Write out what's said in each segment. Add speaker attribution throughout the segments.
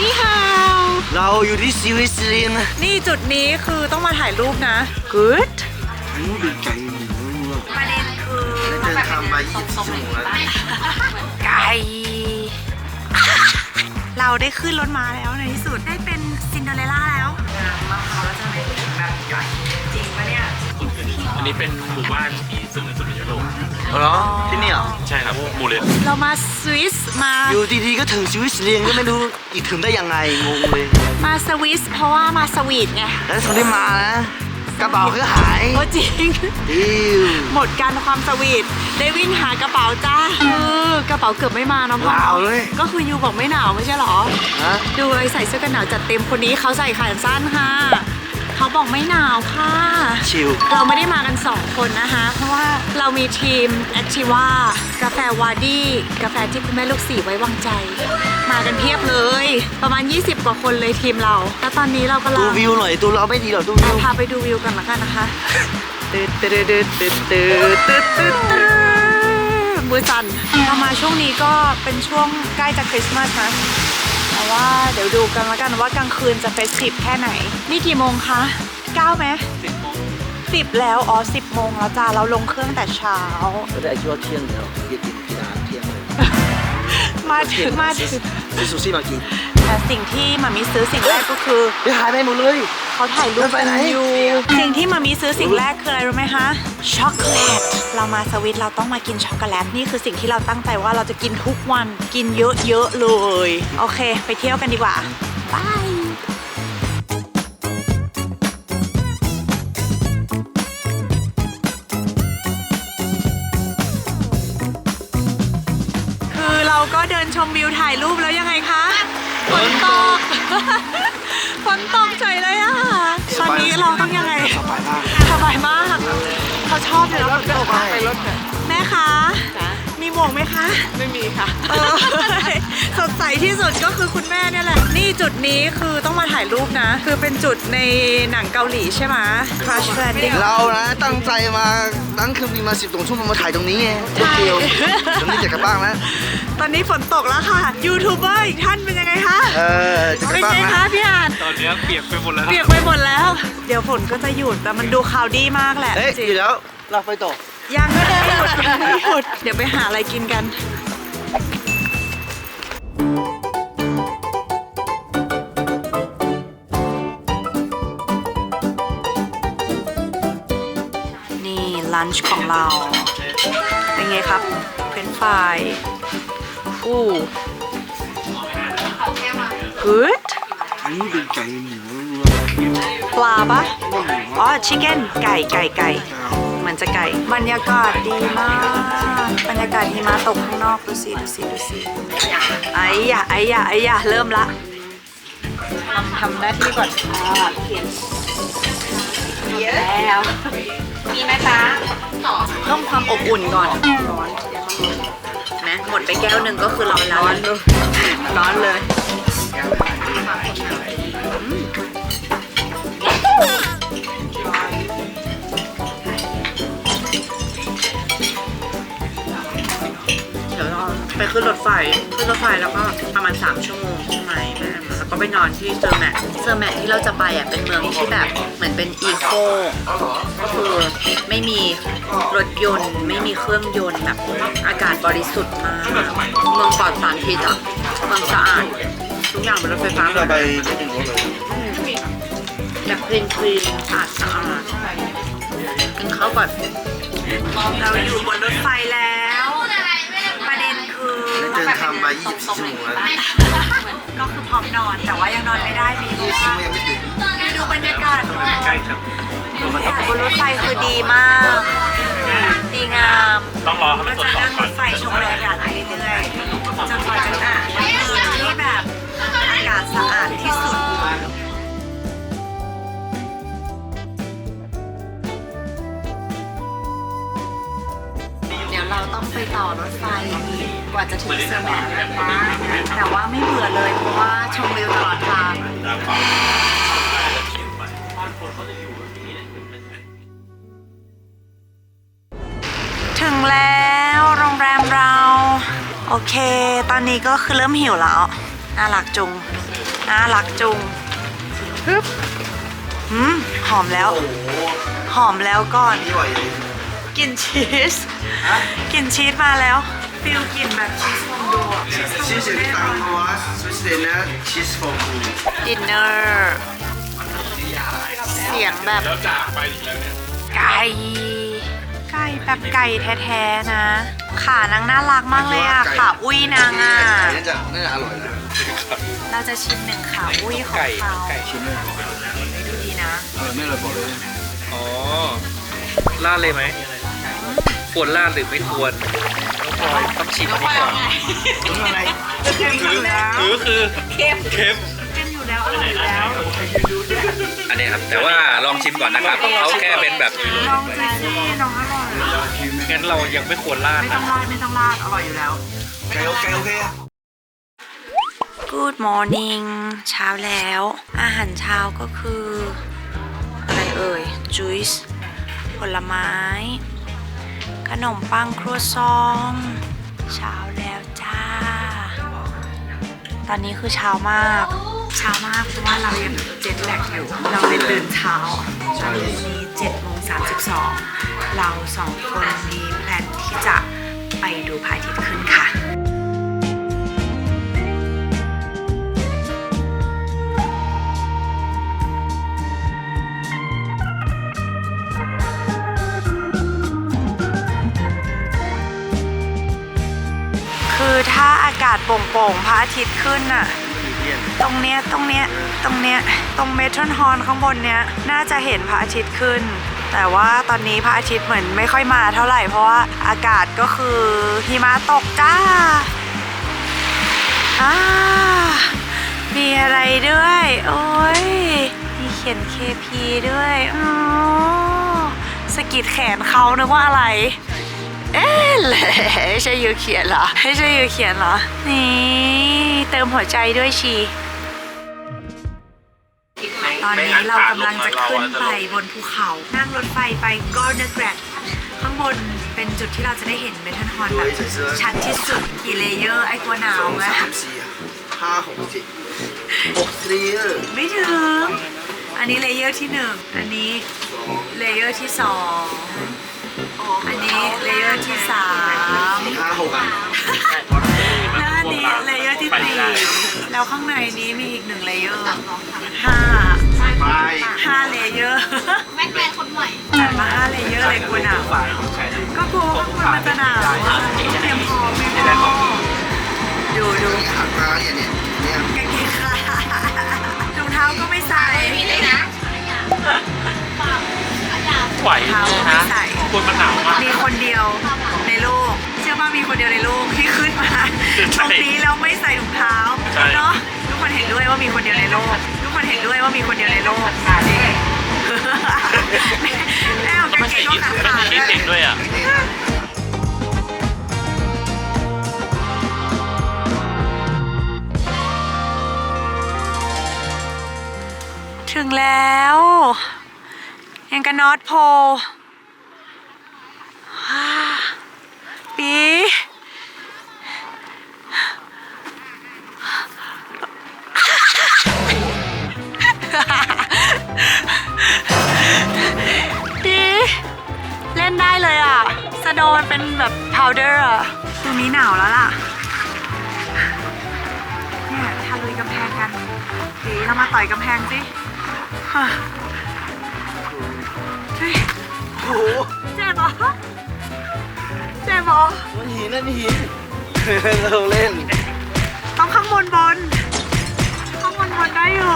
Speaker 1: นี่ฮาว
Speaker 2: เราอยู่ที่สวิตเซอร์แลนด์
Speaker 1: นี่จุดนี้คือต้องมาถ่ายรูปนะ good
Speaker 2: อันนี้เป็นไก่หมู
Speaker 1: ประเด็นคือ
Speaker 2: เดินทางมา20ชั่วโมงแล้ว
Speaker 1: ไก่เราได้ขึ้นรถม้าแล้วในที่สุดได้เป็นซินเดอเรลล่าแล้วงามมากเราจะไม่ถึงแบบใหญ่ น
Speaker 3: นี้เป็นหมู่บ้านที่สูงที่สุดในยุโรป
Speaker 2: เหรอที่นี่เหรอ
Speaker 3: ใช่ครับหมู่เลน
Speaker 1: เรามาสวิสมา
Speaker 2: อยู่ดีๆก็ถึงสวิตเซอร์แลนด์ก็ไม่รู้อีกถึงได้ยังไงงงเลย
Speaker 1: มาสวิสเพราะว่ามาสวีทไง
Speaker 2: แล้วตอนที่มานะกระเป๋าก็หาย
Speaker 1: โอ้จริง
Speaker 2: อิว
Speaker 1: หมดกันความสวีทได้วิ่งหากระเป๋าจ้าเออกระเป๋าเกือบไม่มาเนาะพ่อ
Speaker 2: หนาวเลย
Speaker 1: ก็คือยูบอกไม่หนาวไม่ใช่เหรอ
Speaker 2: ฮะ
Speaker 1: ดูเลยใส่เสื้อกันหนาวจัดเต็มคนนี้เขาใส่ขาสั้นค่ะ เขาบอกไม่หนาวค่ะ
Speaker 2: ชิล
Speaker 1: เราไม่ได้มากัน 2 คนนะคะ เพราะว่าเรามีทีม Activa กาแฟวาดี้กาแฟที่คุณแม่ลูกสี่ไว้วางใจ มากันเพียบเลย ประมาณ 20 กว่าคนเลยทีมเรา แล้วตอนนี้เรากำลั
Speaker 2: ดู
Speaker 1: ง
Speaker 2: วิวหน่อยดูเราไม่ดีหรอกดูวิว
Speaker 1: พาไปดูวิวกันละกันนะคะตืดตืดตืดตืดตืดตืดตืดตืดมือสั่นเรามาช่วงนี้ก็เป็นช่วงใกล้จะคริสต์มาสนะ แต่ว่าเดี๋ยวดูกันละกันว่ากลางคืนจะเฟสทีฟแค่ไหน นี่กี่โมงคะ9ไหมสิบแล้วอ๋อสิบโมงแล้วจ้าเราลงเครื่องแต่เช้า
Speaker 2: ก็ได้ช่วงเที่ยงแล้วเย็นกินอาหารเที่ยงเลย
Speaker 1: มาถึงมาถึง
Speaker 2: ซื้อซูชิมากิน
Speaker 1: แต่สิ่งที่มามิซื้อสิ่งแรกก็คือ
Speaker 2: เฮ้ยหายไปหมดเลย
Speaker 1: เขาถ่ายรูป
Speaker 2: ไปไหน
Speaker 1: อยู่ สิ่งที่มามีซื้อสิ่งแรกคืออะไรรู้ไหมคะช็อกโกแลตเรามาสวิตเราต้องมากินช็อกโกแลตนี่คือสิ่งที่เราตั้งใจว่าเราจะกินทุกวันกินเยอะๆเลย โอเค ไปเที่ยวกันดีกว่าบายคือเราก็เดินชมวิวถ่ายรูปแล้วยังไงคะ ฝนตก ฝนตกเฉยเลยอะ ตอนนี้เราต้องยังไง
Speaker 2: สบายมาก
Speaker 1: สบายมาก เขาชอบเลยนะฝนตกอะ
Speaker 2: ไปรถ
Speaker 1: แม่คะ มีหมวกไหมคะ ไม่มีค่ะ เออสดใสที่สุดก็คือคุณแม่เนี่ยแหละ นี่จุดนี้คือต้องมาถ่ายรูปนะ คือเป็นจุดในหนังเกาหลีใช่ไหม Crash Landing
Speaker 2: เรานะตั้งใจมานั่งเครื่องบินมาสิบตรงชั่วโมงมาถ่ายตรงนี้ไงโคตรเดียวตรงนี้จะกลับบ้านแล้ว
Speaker 1: ตอนนี้ฝนตกแล้วค่ะ ยูทูบเบอร์อีกท่านเป็นยังไงคะ
Speaker 2: เออจะกลั
Speaker 1: เป็
Speaker 2: บ
Speaker 1: น
Speaker 2: บ้าน
Speaker 1: ไง
Speaker 2: แล้ว
Speaker 1: คะพี่อ่าน
Speaker 3: ตอนนี้เปียกไปหมดแล้วค
Speaker 1: เปีย
Speaker 3: รับ
Speaker 1: กไปหมดแล้ว เดี๋ยวฝนก็จะหยุดแต่มันดูข่าวดีมากแหละ
Speaker 2: เฮ้ย
Speaker 1: จริง
Speaker 2: อยู่แล้วเราไฟตก
Speaker 1: ยังก็ได้หยุดยังไม่หยุดเดี๋ยวไปหาอะไรกินกัน นี่ ลันช์ของเรา เป็นไงครับเฟรนช์ฟราย ฟูกูด
Speaker 2: อันนี้เป็นไก่หมู
Speaker 1: ปลาปะอ๋อชิคเก้นไก่ไก่ไก่เหมือนจะไก่ บรรยากาศดีมาก บรรยากาศหิมะตกข้างนอกดูสิดูสิดูสิไอ้ยะไอ้ยะไอ้ยะเริ่มละทำทำหน้าที่ก่อนอ่าเขียนแล้วมีไหมคะต้องความอบอุ่นก่อนร้อนนะ หมดไปแก้วหนึ่งก็คือร้อนแล้วร้อนเลยร้อนเลยเดี๋ยวเราไปขึ้นรถไฟขึ้นรถไฟแล้วก็ประมาณ 3 ชั่วโมงใช่ไหมแม่ ก็ไปนอนที่เซอร์แมทเซอร์แมทที่เราจะไปอะเป็นเมืองที่แบบเหมือนเป็นอีโคก็คือไม่มีรถยนต์ไม่มีเครื่องยนต์แบบอากาศบริสุทธิ์มากเมืองปลอดสารพิษอะเมืองสะอาดทุกอย่างเป็นรถไฟฟ้าหม
Speaker 2: เรา
Speaker 1: ด
Speaker 2: ไป
Speaker 1: เลย
Speaker 2: ไม่ถึงรถเลย
Speaker 1: แบบคลีนคลีนสะอาดสะอาดกินข้าวก่อนเราอยู่บนรถไฟแล้ว คือ
Speaker 2: เดินทางมา20ชั่วโมงแล้ว
Speaker 1: ก็คือพร้อมนอนแต่ว่ายังนอนไม่ได้มีดู
Speaker 2: ยังไม่ถึง
Speaker 1: ดูบรรยากาศก่อน
Speaker 3: ใกล้ครับ
Speaker 1: บนรถไฟคือดีมาก ดีงาม
Speaker 3: ต้องรอให้มั
Speaker 1: ก็
Speaker 3: นตรวจ
Speaker 1: จะ
Speaker 3: สอบ
Speaker 1: นั่ง
Speaker 3: ก่
Speaker 1: ร
Speaker 3: อน
Speaker 1: ถไฟชมบรรยากาศไปเรื่อยๆจนกว่าจะถึงเมืองที่แบบอากาศสะอาดที่สุดเดี๋ยวเราต้องไปต่อรถไฟอีกก ว่าจะถึงเซอร์แมทนะคะแต่ว่าไม่เบื่อเลยเพราะว่าชมวิวตลอดทางถึงแล้วโรงแรมเรา โอเค ตอนนี้ก็คือเริ่มหิวแล้วน่ารักจุงน่ารักจุงฮึบหืมหอมแล้ว หอมแล้วก่อน
Speaker 2: นี่ไหวเลย
Speaker 1: กลิ่นชีสกลิ่นชีสมาแล้ว ฟิลกลิ่นแบบชีสฟองโดชีสฟอง
Speaker 2: ชีสเดตังวาสชีสเด
Speaker 1: นะ
Speaker 2: ชีสฟองดู
Speaker 1: ดินเนอร์เสียงแบบ
Speaker 3: ไก่
Speaker 1: ไก่แบบไก่แท้ๆนะ ขานางน่ารักมากเลยอะขาอุ้ยนางอะ
Speaker 2: น่าจะน่าจะอร่อยนะ
Speaker 1: เราจะชิมหนึ่งขาอุ้ยของเขา
Speaker 2: ไก่ชิ้น
Speaker 1: นึ่งดูดีนะ
Speaker 2: ไม่เลยบอกเลย
Speaker 3: อ๋อลาดเลยไหมควรลาดหรือไม่ควร น้องพลอยต้องชิมอันนี้ก่อน
Speaker 2: ถึงอะไร
Speaker 1: เค็มอยู่แล้ว
Speaker 3: หรือคือเค็มเค็ม
Speaker 1: เค็มอยู่แล้วอร่อยอยู่แล้ว
Speaker 3: อันนี้ครับแต่ว่าลองชิมก่อนนะครับเขาแค่เป็นแบบ
Speaker 1: ลองสิน้องอร่อย
Speaker 3: งั้นเรายังไม่ควรลาด
Speaker 1: ไม่ต้
Speaker 3: นะ
Speaker 1: องราดไม่ต้องราดอร่อยอยู่แล้ว
Speaker 2: ไก่โอเคโอเคอะ
Speaker 1: Good morning เช้าแล้ว อาหารเช้าก็คือ อะไรเอ่ย juice ผลไม้ ขนมปังครัวซองเช้าแล้วจ้า ตอนนี้คือเช้ามาก เช้ามากเพราะว่าเรายังเจ็ดแลกอยู่ เราเลยตื่นเช้าตอนนี้เจ็ดโมงสามสิบสองเราสองคนมีแพลนที่จะไปดูพระอาทิตย์ขึ้นค่ะ คือถ้าอากาศโปร่งๆพระอาทิตย์ขึ้นน่ะ ตรงเนี้ยตรงเนี้ยตรงเนี้ยตรงเมทัลฮอนข้างบนเนี้ยน่าจะเห็นพระอาทิตย์ขึ้น แต่ว่าตอนนี้พระอาทิตย์เหมือนไม่ค่อยมาเท่าไหร่เพราะว่าอากาศก็คือหิมะตกจ้าอ่ามีอะไรด้วย โอ้ยมีเขียน KP ด้วยอ๋อสะกิดแขนเขานึกว่าอะไร เอ๊ะ แหละไม่ใช่ยูเขียนเหรอไม่ใช่ยูเขียนเหรอ นี่ เติมหัวใจด้วยชี ตอนนี้เรากำลังจะขึ้นไปบนภูเขา นั่งรถไฟไปกอร์เนอร์แกรดข้างบนเป็นจุดที่เราจะได้เห็นเมทัลฮอร์นแบบชัดที่สุดกี่เลเยอร์ไอ้กลัวหนาว
Speaker 2: สอง
Speaker 1: ไหม
Speaker 2: สามสี่ห้าหกเจ็ดหกเลเยอร์
Speaker 1: ไม่ถึง อันนี้เลเยอร์ที่หนึ่งอันนี้เลเยอร์ที่สอง อันนี้เลเยอร์ที่สาม
Speaker 2: สี่ห้าหกอะ
Speaker 1: แล้วอันนี้เลเยอร์ที่สี่แล้วข้างในนี้มีอีกหนึ่งเลเยอร์ห้า
Speaker 2: ไป
Speaker 1: ห้าเลเยอร์
Speaker 4: แม็กแมนคนใหม่
Speaker 1: จัดมาห้าเลเยอร์เลยกูหนาวก็กลัวว่าคุณมันจะหนาวอะเตรียมพร้อมไม่พอดูดู
Speaker 2: หักมาเนี่ยเนี่ยเนี่ย
Speaker 1: กางเกงขารองเท้าก็ไม่ใส่
Speaker 4: มีเลยนะ
Speaker 3: ไหว
Speaker 1: เท้าก็ไม่ใส่
Speaker 3: ควรมันหนาวมาก
Speaker 1: มีคนเดียวในโลกเชื่อว่ามีคนเดียวในโลกที่ขึ้นมาตรงนี้แล้วไม่ใส่ถุงเท้าเนาะทุกคนเห็นด้วยว่ามีคนเดียวในโลก ทุกคนเห็นด้วยว่ามีคนเดียวในโลกจริงแม่เอากางเกงก็ขาดขาด
Speaker 3: คิดเองด้วยอะ
Speaker 1: ถึงแล้ว ยังกับนอตโพฮ่า ปีปีเล่นได้เลยอะสโนว์มันเป็นแบบพาวเดอร์อะตรงนี้หนาวแล้วล่ะ เนี่ยทะลุยกำแพงกันปีเรามาต่อยกำแพงสิฮ่าเฮ้ย
Speaker 2: โอ้โห
Speaker 1: เจ็บเหรอ เจ็บเหรอ
Speaker 2: มันหินนั่นหินเราเล่น
Speaker 1: ต้องข้างบนบน ข้างบนบนได้อยู่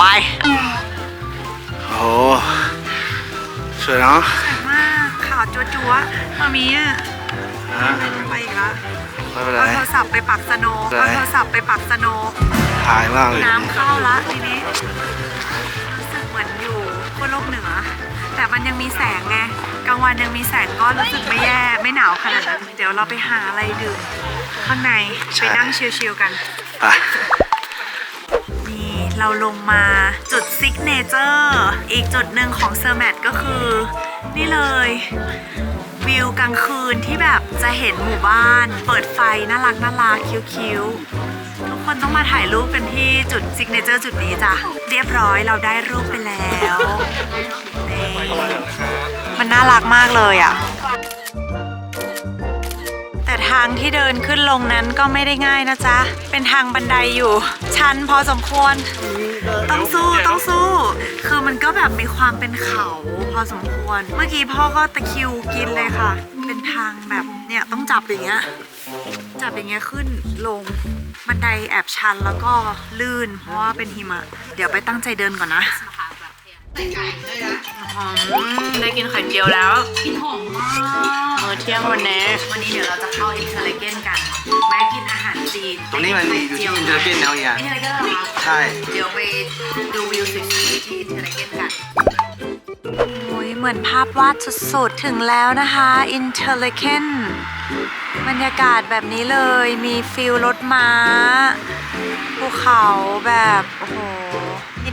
Speaker 1: วาย
Speaker 2: โอ้สวยเนาะ
Speaker 1: สวยมากข่าวจัวจัวๆมามีอะ
Speaker 2: ฮะ
Speaker 1: ไปอีกแล้ว
Speaker 2: ไม่เป็นไร
Speaker 1: เอาโทรศัพท์ไปปักสโนว์
Speaker 2: ได้
Speaker 1: เอาโทรศัพท์ไปปักสโนว์
Speaker 2: ถ่ายมากเลย
Speaker 1: น้ำเข้าละทีนี้รู้สึกเหมือนอยู่ขั้วโลกเหนือ แต่มันยังมีแสงไงกลางวันยังมีแสงก็รู้สึกไม่แย่ไม่หนาวขนาดนั้นเดี๋ยวเราไปหาอะไรดื่มข้างในไปนั่งชิลๆกัน
Speaker 2: ไป
Speaker 1: นี่เราลงมาจุดซิกเนเจอร์อีกจุดหนึ่งของเซอร์แมทก็คือ นี่เลย วิวกลางคืนที่แบบจะเห็นหมู่บ้าน เปิดไฟน่ารักน่ารักคิ้วๆทุก คนต้องมาถ่ายรูปกันที่จุดซิกเนเจอร์จุดนี้จ้ะ เรียบร้อยเราได้รูปไปแล้วนี่มันน่ารักมากเลยอะ แต่ทางที่เดินขึ้นลงนั้นก็ไม่ได้ง่ายนะจ๊ะ เป็นทางบันไดอยู่ ชันพอสมควร ต้องสู้ต้องสู้ คือมันก็แบบมีความเป็นเขาพอสมควร เมื่อกี้พ่อก็ตะคิวกินเลยค่ะ เป็นทางแบบเนี่ยต้องจับอย่างเงี้ยจับอย่างเงี้ยขึ้นลง บันไดแอบชันแล้วก็ลื่น เพราะว่าเป็นหิมะ เดี๋ยวไปตั้งใจเดินก่อนนะได้กินไข่เจียวแล้วกินหอมมากมื้อเที่ยงวันนี้วันนี้เดี๋ยวเราจะเข้าอินเทอร์เลเกนกันแวะกินอาหารจีน
Speaker 2: ตรงนี้มันมีอยู่ที่อินเทอร์เกนแล้วเนี่ย
Speaker 1: อินเทอร์เลเกนเหรอคะ
Speaker 2: ใช่
Speaker 1: เดี๋ยวไปดูวิวสวยๆที่อินเทอร์เลเกนกันโอ้ยเหมือนภาพวาดสุดๆ ถึงแล้วนะคะอินเทอร์เลเกน บรรยากาศแบบนี้เลยมีฟิลรถม้าภูเขาแบบโอ้โห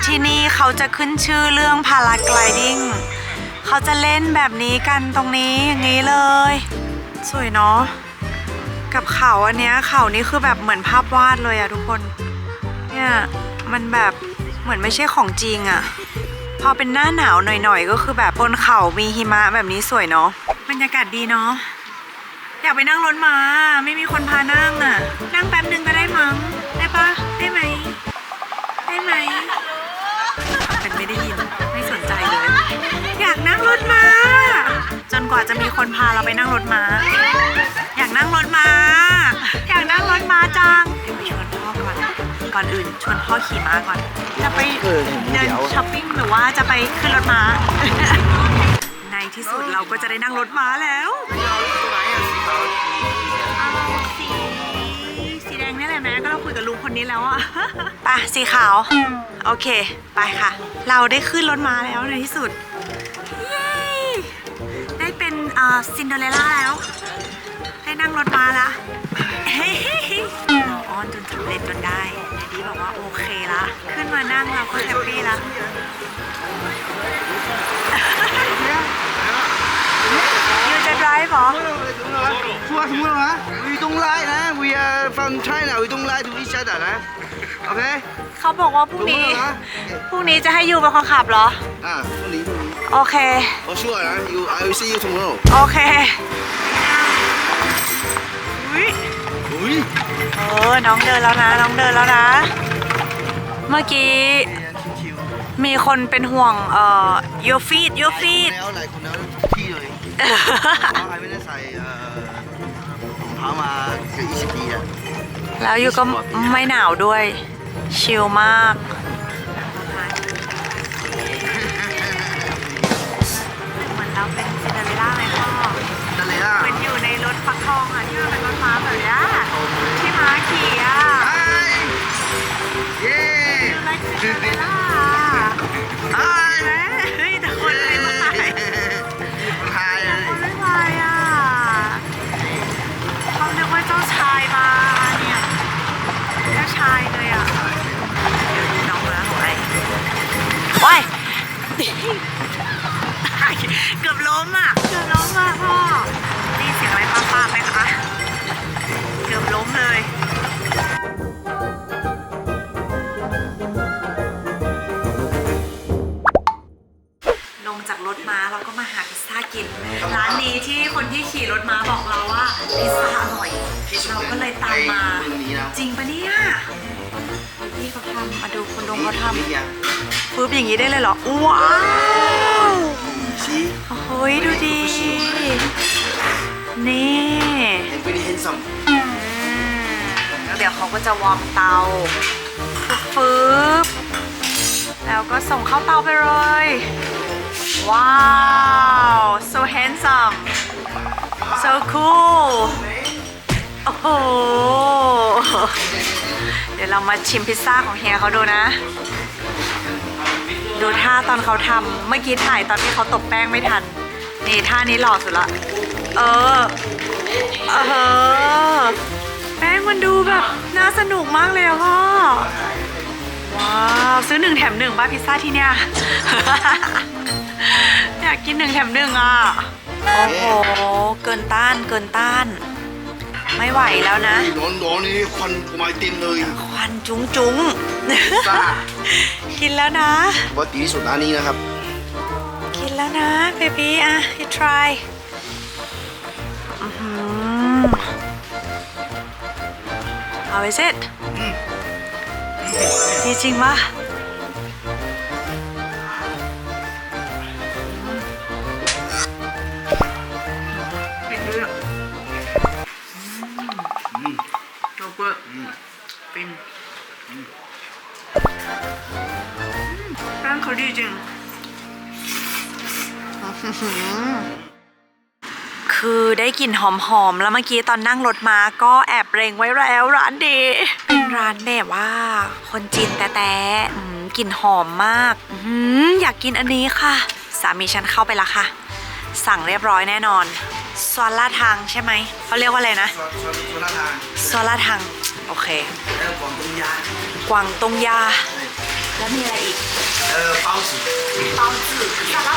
Speaker 1: ที่นี่เขาจะขึ้นชื่อเรื่องพาราไกลดิ้งเขาจะเล่นแบบนี้กันตรงนี้อย่างนี้เลย สวยเนาะกับเขาอันเนี้ยเขานี่คือแบบเหมือนภาพวาดเลยอะทุกคน เนี่ยมันแบบเหมือนไม่ใช่ของจริงอะพอเป็นหน้าหนาวหน่อยๆ ก็คือแบบบนเขามีหิมะแบบนี้สวยเนาะบรรยากาศดีเนาะ อยากไปนั่งรถม้าไม่มีคนพานั่งอะนั่งแป๊บนึงก็ได้มั้ง ได้ปะได้ไหม ได้ไหมเป็นไม่ได้ยิน ไม่สนใจเลย อยากนั่งรถม้าจนกว่าจะมีคนพาเราไปนั่งรถม้าอยากนั่งรถม้าอยากนั่งรถม้าจังเดี๋ยวไปชวนพ่อก่อน ก่อนอื่นชวนพ่อขี่ม้าก่อน จะไป
Speaker 2: เออเห็น
Speaker 1: เดิน
Speaker 2: เดี๋ยว
Speaker 1: ช้อปปิ้งหรือว่าจะไปขึ้นรถม้า ในที่สุดเราก็จะได้นั่งรถม้าแล้ว คุยกับลุงคนนี้แล้วอะไปสีขาว โอเค ไปค่ะ เราได้ขึ้นรถม้าแล้วในที่สุดเย้ได้เป็นซินเดอเรลล่าแล้ว ได้นั่งรถม้าละเฮ้ยเราอ้อนจนสำเร็จจนได้เดดดี้บอกว่าโอเคละ ขึ้นมานั่งเราก็แฮปปี้ละ ยูจะ drive เหรอ
Speaker 2: What Mula? We รงไล lie นะ We ฟังใช่ห China We don't lie to each other นะ โอเค
Speaker 1: เขาบอกว่าพรุ่งนี้พรุ่งนี้จะให้ยูเป็นคนขับเหรอ
Speaker 2: อ่าพรุ่งนี้
Speaker 1: โอเค
Speaker 2: ขอช่วยนะยูเอ will see you tomorrow
Speaker 1: โอเคอุ๊ย
Speaker 2: อุ้ย
Speaker 1: เออ น้องเดินแล้วนะ น้องเดินแล้วนะ เมื่อกี้มีคนเป็นห่วง เอ่อ your ดโยฟิด
Speaker 2: แล้วหลายคนแล้วที่เลย เพราะไอ้ไม่ได้ใส่เอ่อรองเท้ามาเกือบ20ปีอะ
Speaker 1: แล้วยูก็ไม่หนาวด้วย ชิลมาก เหมือนเราเป็นซินเดอเรลล่าเลยพ่อ
Speaker 2: นั่นเลยอะ
Speaker 1: เหมือนอยู่ในรถฟักทองอะที่มันเป็นรถม้าแบบเนี้ยที่ม้าขี่อะ
Speaker 2: ไอ้เย้
Speaker 1: อยู่ในซินเดอเรลล่า
Speaker 2: ไอ้
Speaker 1: แล้วก็ส่งเข้าเตา
Speaker 2: ไป
Speaker 1: เลย ว้าว so handsome so cool โอ้โห เดี๋ยวเรามาชิมพิซซ่าของเฮียเขาดูนะ ดูท่าตอนเขาทำเมื่อกี้ถ่ายตอนที่เขาตบแป้งไม่ทัน นี่ท่านี้หล่อสุดละ เออ เออ แป้งมันดูแบบ น่าสนุกมากเลยอะพ่อ ว้าวซื้อหนึ่งแถมหนึ่งบ้าพิซซ่าที่เนี่ย อยากกินหนึ่งแถมหนึ่งอะ โอ้โห เกินต้านเกินต้าน ไม่ไหวแล้วนะ
Speaker 2: ร้อนร้อนนี่ควันมาเต็มเลย
Speaker 1: ควันจุ้งจุ้ง
Speaker 2: ซ่า
Speaker 1: กินแล้วนะ
Speaker 2: ว่าดีที่สุดร้านนี้นะครับ
Speaker 1: กินแล้วนะเบบี้อะ you try อื้อหือ How is it ดีจริงปะเป็นเรื่องโลเกอร์เป็นแป้งเขาดีจริง คือได้กลิ่นหอมๆ แล้วเมื่อกี้ตอนนั่งรถมาก็แอบเรงไว้แล้วร้านดีเป็น ร้านแบบว่า คนจีนแต่แต่อืมกลิ่นหอมมากอื้อหืออยากกินอันนี้ค่ะ สามีฉันเข้าไปละค่ะ สั่งเรียบร้อยแน่นอนซอสลาทางใช่ไหมเขาเรียกว่าอะไรนะ
Speaker 2: ส่วนส่วนส่วนร้านอาหาร
Speaker 1: ซอสลาทางโอเค
Speaker 2: แล้วกวางตุ้งยาก
Speaker 1: วางตงยาแล้วมีอะไรอีก
Speaker 2: เออเป้าสี
Speaker 1: เปาจืดซาลาเปาด้ว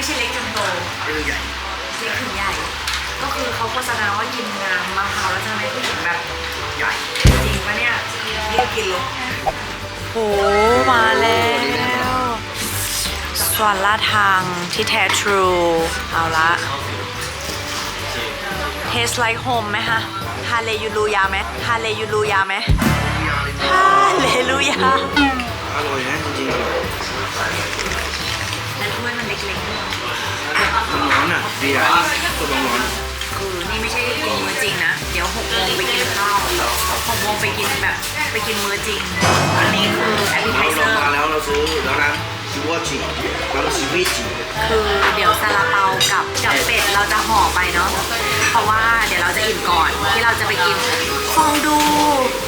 Speaker 1: ไม่ใช่เล็
Speaker 2: กจน
Speaker 1: โต
Speaker 2: ตัวใหญ่
Speaker 1: เล็กถึงใหญ่ ก็คือเขาโฆษณาว่ากินน้ำมะพร้าวแล้วจะทำให้ผู้หญิงแบบ
Speaker 2: ใหญ่
Speaker 1: จริงปะเนี่ยรีบกินเลยโหมาแล้วส่วนลาดทางที่แท้ทรูเอาละ Taste like home ไหมคะฮาเลยูลูยาไหมฮาเลยูลูยาไหมฮาเลลูยา
Speaker 2: อร่อยนะจริงๆ
Speaker 1: และถ้วยมันเล็กๆด้วย
Speaker 2: มันร้อนอะดีอะตัวร้อน
Speaker 1: คือนี่ไม่ใช่กินมื้อจริงนะ เดี๋ยวหกโมงไปกินข้าวหกโมงไปกินแบบ ไปกินมื้อจริง อันนี้คือแอปเปิลไท
Speaker 2: เรา
Speaker 1: เซ
Speaker 2: ล
Speaker 1: องร์
Speaker 2: มาแล้วเราซื้อแล้วนะชิวจิแล้วก็ชิวิจิ
Speaker 1: คือเดี๋ยวซาลาเปากับกับเป็ดเราจะห่อไปเนาะ เพราะว่าเดี๋ยวเราจะอิ่มก่อนที่เราจะไปกินฟองดู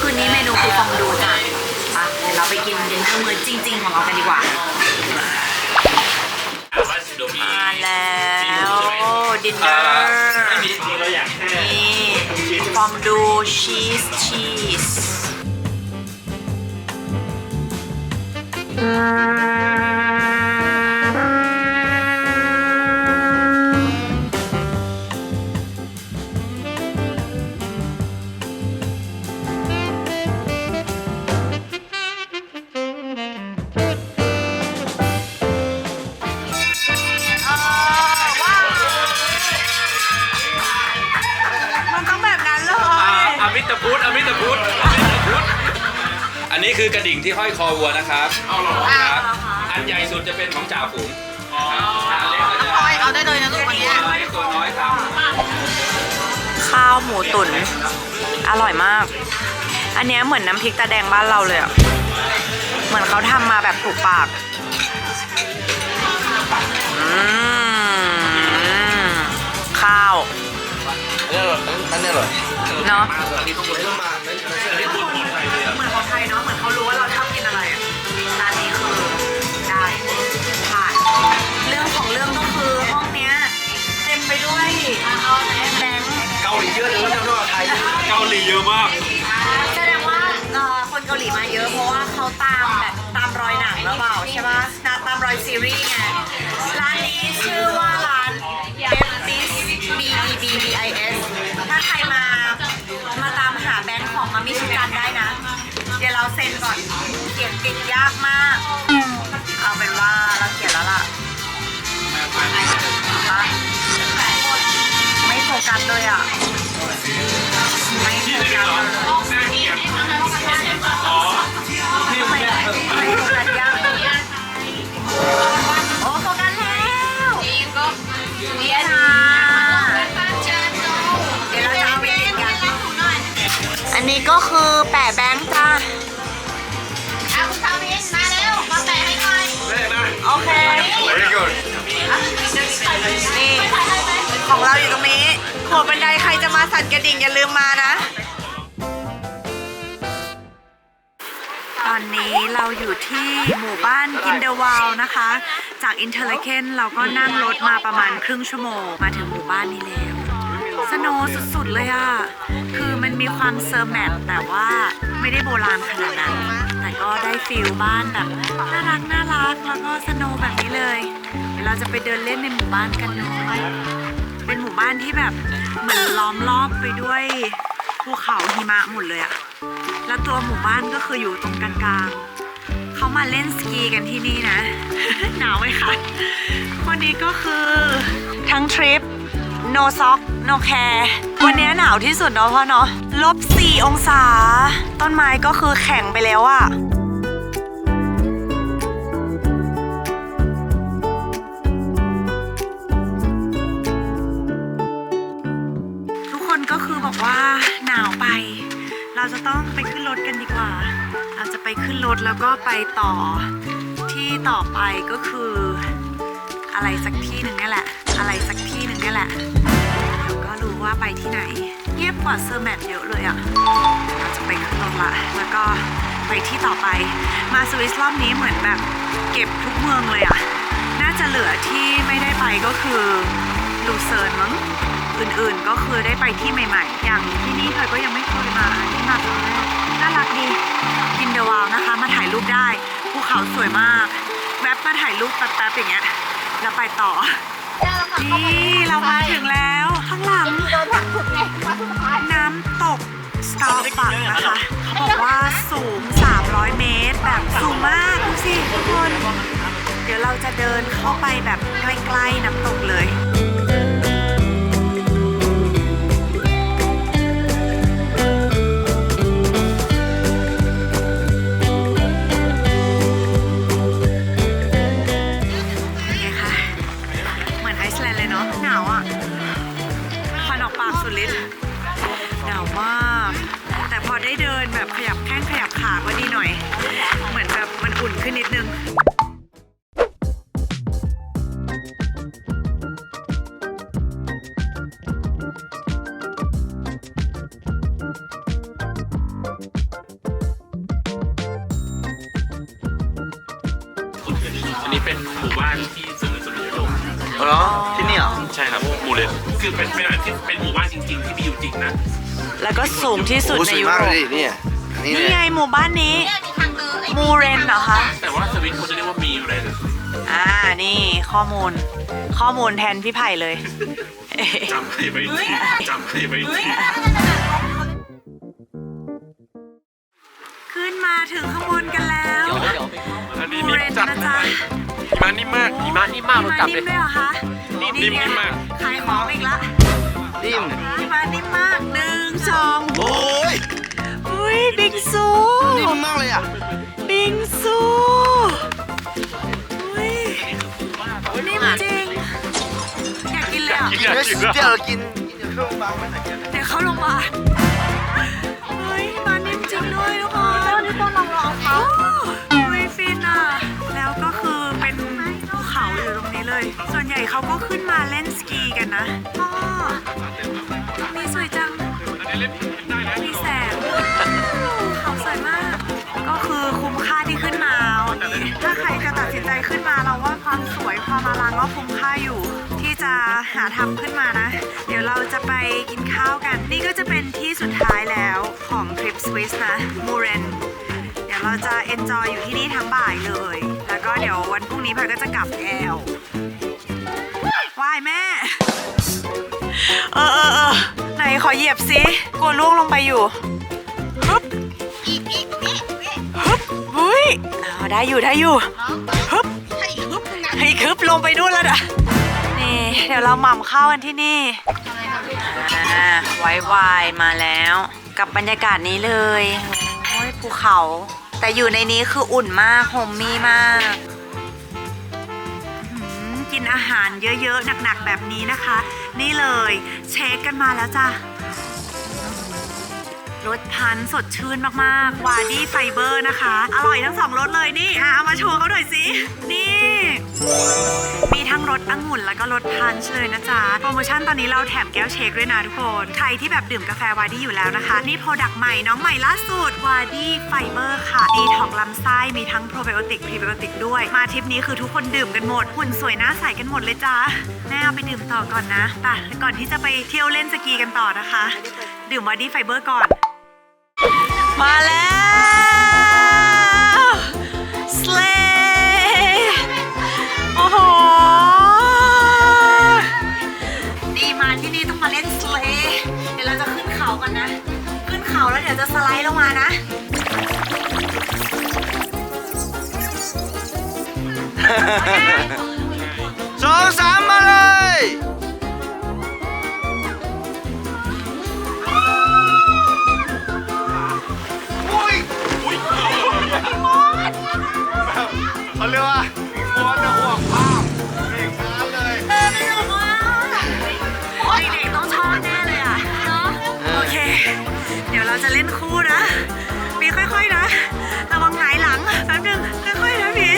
Speaker 1: คืนนี้เมนูคือฟองดูจ้ะไปเดี๋ยวเราไปกินดินเนอร์มื้อจริง ๆ ของเรากันดีกว่า มาแล้วดินเนอร์
Speaker 3: ไม่มีจริงๆเราอยากแค่
Speaker 1: นี่ฟองดูชีสชีสมั
Speaker 3: คือกระดิ่งที่ห้อยคอวัวนะครับเอาหรอครับ อันใหญ่สุดจะเป็นของจ่าฝูงครับอันเล็กก็จะ
Speaker 4: เอาได้เลยนะลูกวันนี้
Speaker 3: ตัวเล็กตัวน้อยครับ
Speaker 1: ข้าวหมูตุ๋นอร่อยมาก อันเนี้ยเหมือนน้ำพริกตาแดงบ้านเราเลยอะเหมือนเขาทำมาแบบถูกปากอืมข้าว
Speaker 2: อันนี้อร่อย
Speaker 1: เนาะ
Speaker 2: ไม่ต้องมาไม่ต้องมา
Speaker 1: เกาห
Speaker 2: ลีเยอะเลยนะนอกไทย
Speaker 3: เกาหลีเยอะมาก
Speaker 1: แสดงว่าเอ่อคนเกาหลีมาเยอะเพราะว่าเขาตามแบบตามรอยหนังหรือเปล่าใช่ปะตามตามรอยซีรีส์ไง ร้านนี้ชื่อว่าร้าน b e b B E B B I S ถ้าใครมามาตามหาแบงค์ของมามิชิกันได้นะ เดี๋ยวเราเซ็นก่อน เขียนติดยากมาก เอาเป็นว่าเราเขียนแล้วล่ะปะไม่โฟกัสเลยอะ โอ้โฟกัสแล้ว
Speaker 4: เดี๋ยวะเดี๋ยวเราจะเอาไปติดกั
Speaker 1: อันนี้ก็คือแปะแบงค์จ้า โอเค
Speaker 4: Very
Speaker 3: good
Speaker 4: น
Speaker 1: ี่ของเราอยู่ตรงนี้ หัวบันไดใครจะมาสั่นกระดิ่งอย่าลืมมานะ ตอนนี้เราอยู่ที่หมู่บ้านกินเดวาลนะคะ จากอินเทอร์เลเคนเราก็นั่งรถมาประมาณครึ่งชั่วโมง มาถึงหมู่บ้านนี้แล้ว สโนว์สุดๆเลยอะคือมันมีความเซอร์แมทแต่ว่าไม่ได้โบราณขนาดนั้น แต่ก็ได้ฟิลบ้านแบบน่ารักน่ารักแล้วก็สโนว์แบบนี้เลย เดี๋ยวเราจะไปเดินเล่นในหมู่บ้านกันเนาะเป็นหมู่บ้านที่แบบ เหมือนล้อมรอบไปด้วยภูเขาหิมะหมดเลยอะแล้วตัวหมู่บ้านก็คืออยู่ตรงกลางๆเขามาเล่นสกีกันที่นี่นะ หนาวไหมคะคนนี้ก็คือทั้งทริป no sock no care วันนี้หนาวที่สุดเนาะพ่อเนาะลบ4องศา ต้นไม้ก็คือแข็งไปแล้วอะ บอกว่าหนาวไป เราจะต้องไปขึ้นรถกันดีกว่า เราจะไปขึ้นรถแล้วก็ไปต่อที่ต่อไปก็คือ อะไรสักที่หนึ่งนี่แหละ อะไรสักที่หนึ่งนี่แหละเดี๋ยวก็รู้ว่าไปที่ไหน เงียบกว่าเซอร์แมทเยอะเลยอะ่ะเราจะไปขึ้นรถละแล้วก็ไปที่ต่อไป มาสวิสรอบนี้เหมือนแบบเก็บทุกเมืองเลยอะ่ะ น่าจะเหลือที่ไม่ได้ไปก็คือลูเซิร์นมั้ง อื่นๆ ก็คือได้ไปที่ใหม่ๆ อย่างที่นี่เธอก็ยังไม่เคยมาอันนี่มาครั้งแรกน่ารักดีกินเดวาวนะคะ มาถ่ายรูปได้ภูเขาสวยมาก แวบมาถ่ายรูปแป๊บๆอย่างเงี้ยแล้วไปต่อ นี่เรามาถึงแล้วข้างหลัง
Speaker 4: โดนผักฝึกไงมาสุดท้าย
Speaker 1: น้ำตกสตาร์บัคนะคะเขาบอกว่าสูง 300 เมตร แบบสูงมากดูสิทุกคน เดี๋ยวเราจะเดินเข้าไปแบบใกล้ๆน้ำตกเลย ที่
Speaker 5: สุดโอ้ใน
Speaker 1: ส
Speaker 2: วย
Speaker 1: ยุ
Speaker 2: มาก
Speaker 1: โร
Speaker 2: เล
Speaker 1: ป
Speaker 2: ยดิเนี่ยอันนี้
Speaker 1: นี่
Speaker 2: เนี่
Speaker 1: ไง
Speaker 2: ย
Speaker 1: หมู่บ้านนี้
Speaker 4: เนี่ยมีทางเดินไอ้
Speaker 1: มูเรนเหรอคะ
Speaker 5: แต่ว่าสวิตเขาจะเรียกว่ามีอยู่เลย
Speaker 1: อ่านี่ข้อมูล ข้อมูลแทนพี่ไผ่เลย
Speaker 5: จำให้ไว้ทีจำให้ไว้ที
Speaker 1: ขึ้นมาถึงข้างบนกันแล้ว
Speaker 5: อันนี้
Speaker 1: มู
Speaker 5: นิ่
Speaker 1: เร
Speaker 5: ม
Speaker 1: น
Speaker 5: จัด
Speaker 1: นะจ๊ะ
Speaker 5: หิมะนิ่มมากหิมะนิ่มมาก
Speaker 1: หิ
Speaker 5: เรา
Speaker 1: มะ
Speaker 5: จับ
Speaker 1: นิ่
Speaker 5: เล
Speaker 1: ม
Speaker 5: ย
Speaker 1: ด้วยเหรอคะ
Speaker 5: นิ่ม
Speaker 1: นี่ไง
Speaker 5: นิ่มมาก
Speaker 1: ขายของอีกละ
Speaker 2: นิ่ม
Speaker 1: หิมะนิ่มมากหนึ่ง สอง
Speaker 2: โอ้ย
Speaker 1: อุ้ยบิงซู
Speaker 2: นิ่มมากเลยอะ
Speaker 1: บิงซูอุ้ยนิ่มจริงอยากกินเลยอะ
Speaker 2: กินเนื้อเดี๋ยวเรากินกินเดี๋ยวเข้าโรงพยาบาลไหม
Speaker 1: เดี๋ยวเข้าโรงพยาบาลเฮ้ยมานิ่มจริงด้วยทุกคน
Speaker 4: นี่ต้องลองลองเขา
Speaker 1: อุ้ยฟินอะแล้วก็คือเป็นภูเขาอยู่ตรงนี้เลย ส่วนใหญ่เขาก็ขึ้นมาเล่นสกีกันนะพ่อมีสวยจัง มีแสงเขาสวยมาก ก็คือคุ้มค่าที่ขึ้นมาวันนี้ถ้าใครจะตัดสินใจขึ้นมาเราว่าความสวยความอลังก็คุ้มค่าอยู่ ที่จะหาทำขึ้นมานะ เดี๋ยวเราจะไปกินข้าวกัน นี่ก็จะเป็นที่สุดท้ายแล้วของทริปสวิสนะมูเรนเดี๋ยวเราจะเอนจอยอยู่ที่นี่ทั้งบ่ายเลย แล้วก็เดี๋ยววันพรุ่งนี้พายก็จะกลับแอลว่ายแม่ เออเออเออ ไหนขอเหยียบสิกลัวล่วงลงไปอยู่ฮึบ
Speaker 4: อีกอีกนี่
Speaker 1: ฮึบหุ้ยเอาได้อยู่ได้อยู่ฮึบ
Speaker 4: ถ้าอีกรูปนึงนะ
Speaker 1: ให้คึบลงไปนู่นแล้วนะนี่เดี๋ยวเราหม่ำข้าวกันที่นี่อ่าไว้วายมาแล้ว กับบรรยากาศนี้เลยโอ้ยภูเขา แต่อยู่ในนี้คืออุ่นมากโฮมมี่มาก กินอาหารเยอะๆ หนักๆ แบบนี้นะคะ นี่เลยเช็คกันมาแล้วจ้ะรสพันสดชื่นมากๆ วาดี้ไฟเบอร์นะคะ อร่อยทั้งสองรสเลยนี่อะเอามาโชว์เขาหน่อยสิ นี่ ทั้งรสองุ่นแล้วก็รสพันช์เลยนะจ๊ะ โปรโมชั่นตอนนี้เราแถมแก้วเชคด้วยนะทุกคน ใครที่แบบดื่มกาแฟวาดี้อยู่แล้วนะคะ นี่โปรดักต์ใหม่น้องใหม่ล่าสุดวาดี้ไฟเบอร์ค่ะดีท็อกลำไส้มีทั้งโปรไบโอติกพรีไบโอติกด้วย มาทริปนี้คือทุกคนดื่มกันหมดหุ่นสวยหน้าใสกันหมดเลยจ้าแม่เอาไปดื่มต่อก่อนนะไปก่อนที่จะไปเที่ยวเล่นสกีกันต่อนะคะ ดื่มวาดี้ไฟเบอร์ก่อน มาแล้ว ดี๋ยวจะสไลด์ลงมานะ
Speaker 2: สองสามมาเลย
Speaker 6: จะเล่
Speaker 1: นคู่นะมีค่อยๆนะ ระวังหงายหลังแป๊บนึงค่อยๆนะพี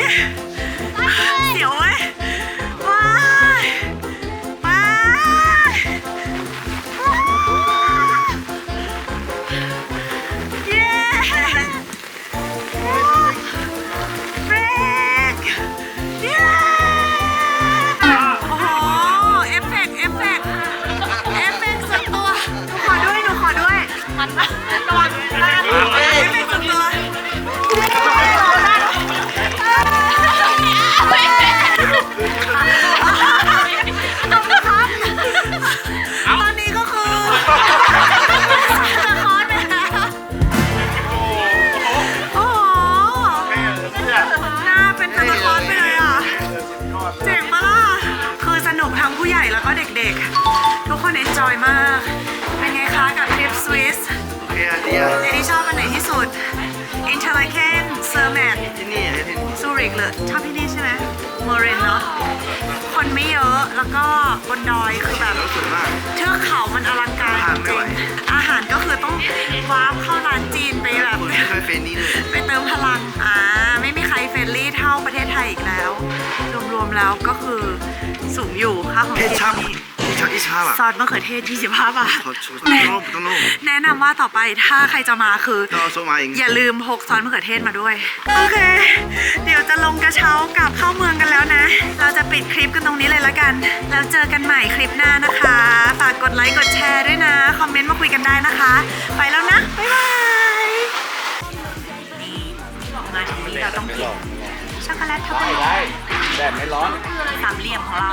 Speaker 1: แล้วก็คือสูงอยู่ค่าของ
Speaker 2: เพ
Speaker 1: ชี
Speaker 2: ชรชับ
Speaker 1: พนี้
Speaker 2: เพชรชับอีชาอะ
Speaker 1: ซอสมะเขือเทศ 25 บาท
Speaker 2: ขอชูต้องโลภต้องโลภ
Speaker 1: แนะนำว่าต่อไปถ้าใครจะมาคือ
Speaker 2: ต้องเอาโซมาเอง
Speaker 1: อย่าลืมพกซอสมะเขือเทศมาด้วย โอเค เดี๋ยวจะลงกระเช้ากลับเข้าเมืองกันแล้วนะ เราจะปิดคลิปกันตรงนี้เลยละกัน แล้วเจอกันใหม่คลิปหน้านะคะ ฝากกดไลค์กดแชร์ด้วยนะ คอมเมนต์มาคุยกันได้นะคะ ไปแล้วนะ บ๊ายบายนี่บอกมาถึงนี้เราต้องกิน ช็อกโกแลตทับเบิล
Speaker 3: ได้ แดดไม่ร้อน
Speaker 1: สามเหลี่ยมของเรา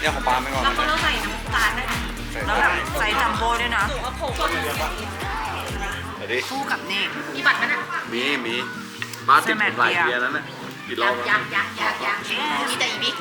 Speaker 3: เนี่ยของปลาไม่ก่อน
Speaker 1: แล้วก็เราใส่น้ำตาลด้วยแล้วแบบไซส์จัมโบ้ด้วยนะ
Speaker 3: เดี๋ยวดิ
Speaker 1: คู่กับนี่
Speaker 4: มีบัตรไหมนะ
Speaker 3: มีมีปลาติดผมหลายเทียนั้นน่ะกี่รอบแล้ว
Speaker 4: อยากอยากอยากอยากมีแต่อีบิ๊ก